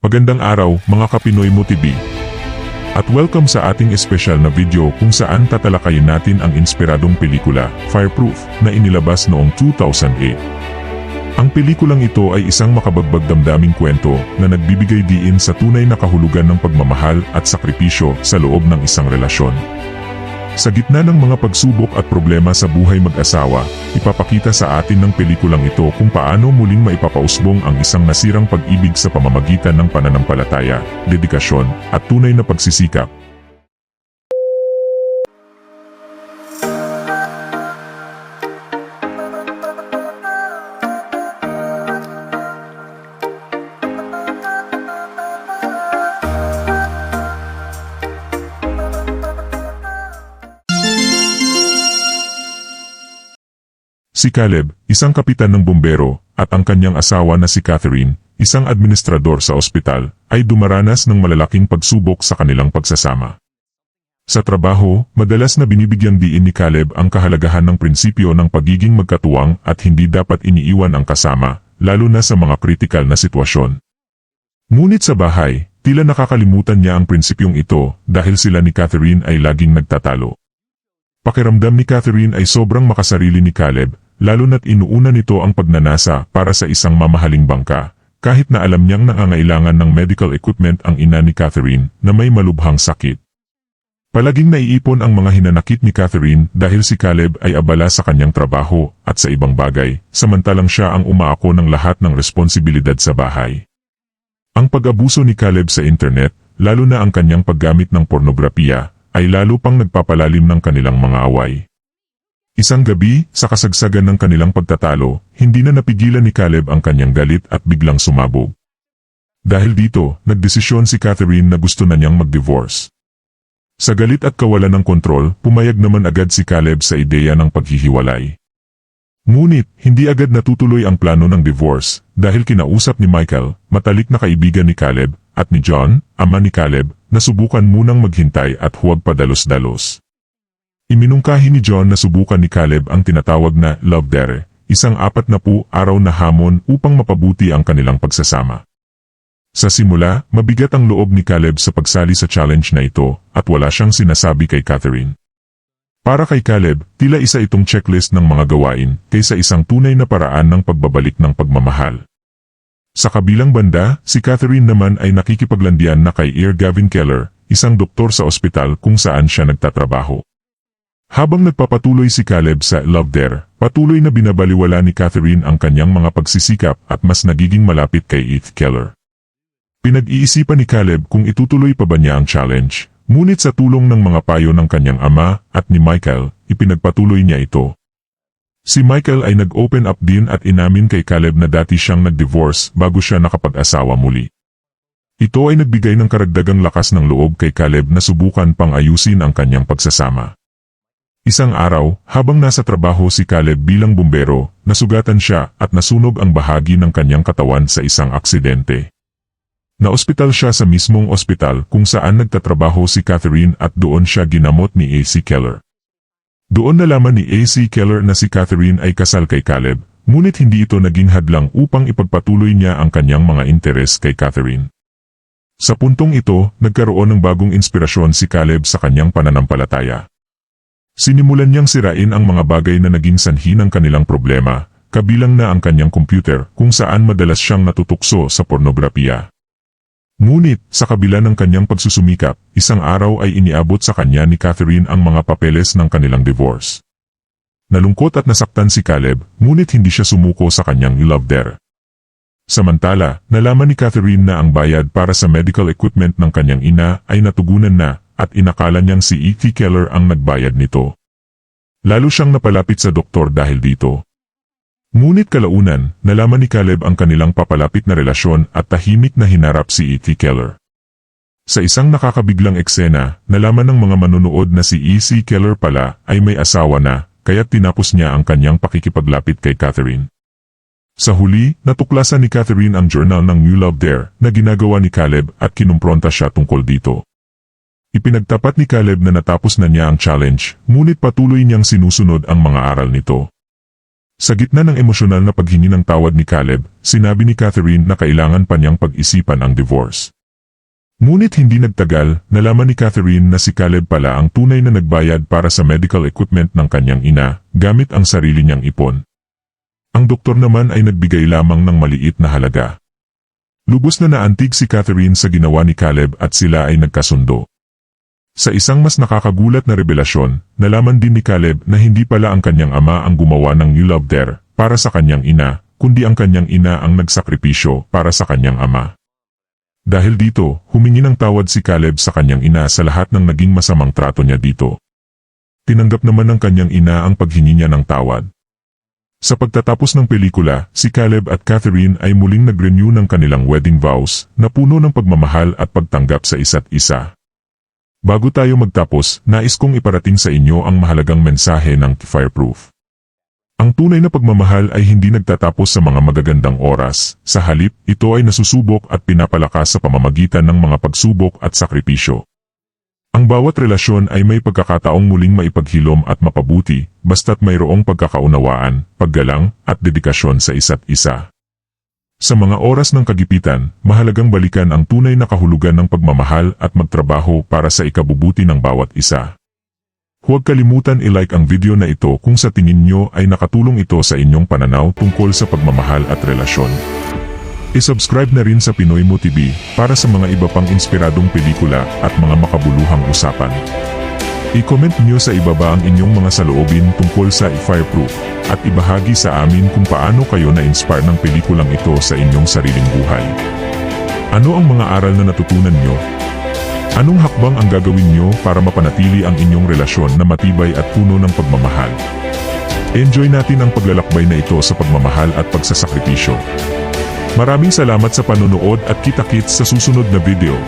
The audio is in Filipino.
Magandang araw mga Kapinoy Mo TV. At welcome sa ating espesyal na video kung saan tatalakayin natin ang inspiradong pelikula, Fireproof, na inilabas noong 2008. Ang pelikulang ito ay isang makabagbag damdaming kwento na nagbibigay diin sa tunay na kahulugan ng pagmamahal at sakripisyo sa loob ng isang relasyon. Sa gitna ng mga pagsubok at problema sa buhay mag-asawa, ipapakita sa atin ng pelikulang ito kung paano muling maipapausbong ang isang nasirang pag-ibig sa pamamagitan ng pananampalataya, dedikasyon, at tunay na pagsisikap. Si Caleb, isang kapitan ng bumbero, at ang kanyang asawa na si Catherine, isang administrador sa ospital, ay dumaranas ng malalaking pagsubok sa kanilang pagsasama. Sa trabaho, madalas na binibigyang diin ni Caleb ang kahalagahan ng prinsipyo ng pagiging magkatuwang at hindi dapat iniiwan ang kasama, lalo na sa mga kritikal na sitwasyon. Ngunit sa bahay, tila nakakalimutan niya ang prinsipyong ito dahil sila ni Catherine ay laging nagtatalo. Pakiramdam ni Catherine ay sobrang makasarili ni Caleb, lalo na't inuuna nito ang pagnanasa para sa isang mamahaling bangka, kahit na alam niyang nangangailangan ng medical equipment ang ina ni Catherine na may malubhang sakit. Palaging naiipon ang mga hinanakit ni Catherine dahil si Caleb ay abala sa kanyang trabaho at sa ibang bagay, samantalang siya ang umaako ng lahat ng responsibilidad sa bahay. Ang pag-abuso ni Caleb sa internet, lalo na ang kanyang paggamit ng pornografiya, ay lalo pang nagpapalalim ng kanilang mga away. Isang gabi, sa kasagsagan ng kanilang pagtatalo, hindi na napigilan ni Caleb ang kanyang galit at biglang sumabog. Dahil dito, nagdesisyon si Catherine na gusto na niyang mag-divorce. Sa galit at kawalan ng kontrol, pumayag naman agad si Caleb sa ideya ng paghihiwalay. Ngunit, hindi agad natutuloy ang plano ng divorce dahil kinausap ni Michael, matalik na kaibigan ni Caleb, at ni John, ama ni Caleb, na subukan munang maghintay at huwag padalos-dalos. Iminungkahi ni John na subukan ni Caleb ang tinatawag na love dare, isang apat na pu araw na hamon upang mapabuti ang kanilang pagsasama. Sa simula, mabigat ang loob ni Caleb sa pagsali sa challenge na ito at wala siyang sinasabi kay Catherine. Para kay Caleb, tila isa itong checklist ng mga gawain kaysa isang tunay na paraan ng pagbabalik ng pagmamahal. Sa kabilang banda, si Catherine naman ay nakikipaglandian na kay Ear Gavin Keller, isang doktor sa ospital kung saan siya nagtatrabaho. Habang nagpapatuloy si Caleb sa Love Dare, patuloy na binabaliwala ni Catherine ang kanyang mga pagsisikap at mas nagiging malapit kay Heath Keller. Pinag-iisipan ni Caleb kung itutuloy pa ba niya ang challenge, ngunit sa tulong ng mga payo ng kanyang ama at ni Michael, ipinagpatuloy niya ito. Si Michael ay nag-open up din at inamin kay Caleb na dati siyang nag-divorce bago siya nakapag-asawa muli. Ito ay nagbigay ng karagdagang lakas ng loob kay Caleb na subukan pang ayusin ang kanyang pagsasama. Isang araw, habang nasa trabaho si Caleb bilang bumbero, nasugatan siya at nasunog ang bahagi ng kanyang katawan sa isang aksidente. Naospital siya sa mismong ospital kung saan nagtatrabaho si Catherine at doon siya ginamot ni AC Keller. Doon nalaman ni AC Keller na si Catherine ay kasal kay Caleb, ngunit hindi ito naging hadlang upang ipagpatuloy niya ang kanyang mga interes kay Catherine. Sa puntong ito, nagkaroon ng bagong inspirasyon si Caleb sa kanyang pananampalataya. Sinimulan niyang sirain ang mga bagay na naging sanhi ng kanilang problema, kabilang na ang kanyang computer kung saan madalas siyang natutukso sa pornografiya. Ngunit, sa kabila ng kanyang pagsusumikap, isang araw ay iniabot sa kanya ni Catherine ang mga papeles ng kanilang divorce. Nalungkot at nasaktan si Caleb, ngunit hindi siya sumuko sa kanyang love dare. Samantala, nalaman ni Catherine na ang bayad para sa medical equipment ng kanyang ina ay natugunan na at inakala niyang si E.T. Keller ang nagbayad nito. Lalo siyang napalapit sa doktor dahil dito. Ngunit kalaunan, nalaman ni Caleb ang kanilang papalapit na relasyon at tahimik na hinarap si E.T. Keller. Sa isang nakakabiglang eksena, nalaman ng mga manunood na si E.C. Keller pala ay may asawa na, kaya tinapos niya ang kanyang pakikipaglapit kay Catherine. Sa huli, natuklasan ni Catherine ang journal ng New Love Dare na ginagawa ni Caleb at kinumpronta siya tungkol dito. Ipinagtapat ni Caleb na natapos na niya ang challenge, ngunit patuloy niyang sinusunod ang mga aral nito. Sa gitna ng emosyonal na paghingi ng tawad ni Caleb, sinabi ni Catherine na kailangan pa niyang pag-isipan ang divorce. Ngunit hindi nagtagal, nalaman ni Catherine na si Caleb pala ang tunay na nagbayad para sa medical equipment ng kanyang ina, gamit ang sarili niyang ipon. Ang doktor naman ay nagbigay lamang ng maliit na halaga. Lubos na naantig si Catherine sa ginawa ni Caleb at sila ay nagkasundo. Sa isang mas nakakagulat na revelasyon, nalaman din ni Caleb na hindi pala ang kanyang ama ang gumawa ng You Love There para sa kanyang ina, kundi ang kanyang ina ang nagsakripisyo para sa kanyang ama. Dahil dito, humingi ng tawad si Caleb sa kanyang ina sa lahat ng naging masamang trato niya dito. Tinanggap naman ng kanyang ina ang paghingi niya ng tawad. Sa pagtatapos ng pelikula, si Caleb at Catherine ay muling nag-renew ng kanilang wedding vows na puno ng pagmamahal at pagtanggap sa isa't isa. Bago tayo magtapos, nais kong iparating sa inyo ang mahalagang mensahe ng Fireproof. Ang tunay na pagmamahal ay hindi nagtatapos sa mga magagandang oras, sa halip, ito ay nasusubok at pinapalakas sa pamamagitan ng mga pagsubok at sakripisyo. Ang bawat relasyon ay may pagkakataong muling maipaghilom at mapabuti, basta't mayroong pagkakaunawaan, paggalang, at dedikasyon sa isa't isa. Sa mga oras ng kagipitan, mahalagang balikan ang tunay na kahulugan ng pagmamahal at magtrabaho para sa ikabubuti ng bawat isa. Huwag kalimutan i-like ang video na ito kung sa tingin nyo ay nakatulong ito sa inyong pananaw tungkol sa pagmamahal at relasyon. I-subscribe na rin sa Pinoy Mo TV para sa mga iba pang inspiradong pelikula at mga makabuluhang usapan. I-comment nyo sa ibaba ang inyong mga saloobin tungkol sa Fireproof at ibahagi sa amin kung paano kayo na-inspire ng pelikulang ito sa inyong sariling buhay. Ano ang mga aral na natutunan nyo? Anong hakbang ang gagawin nyo para mapanatili ang inyong relasyon na matibay at puno ng pagmamahal? Enjoy natin ang paglalakbay na ito sa pagmamahal at pagsasakripisyo. Maraming salamat sa panonood at kita-kits sa susunod na video.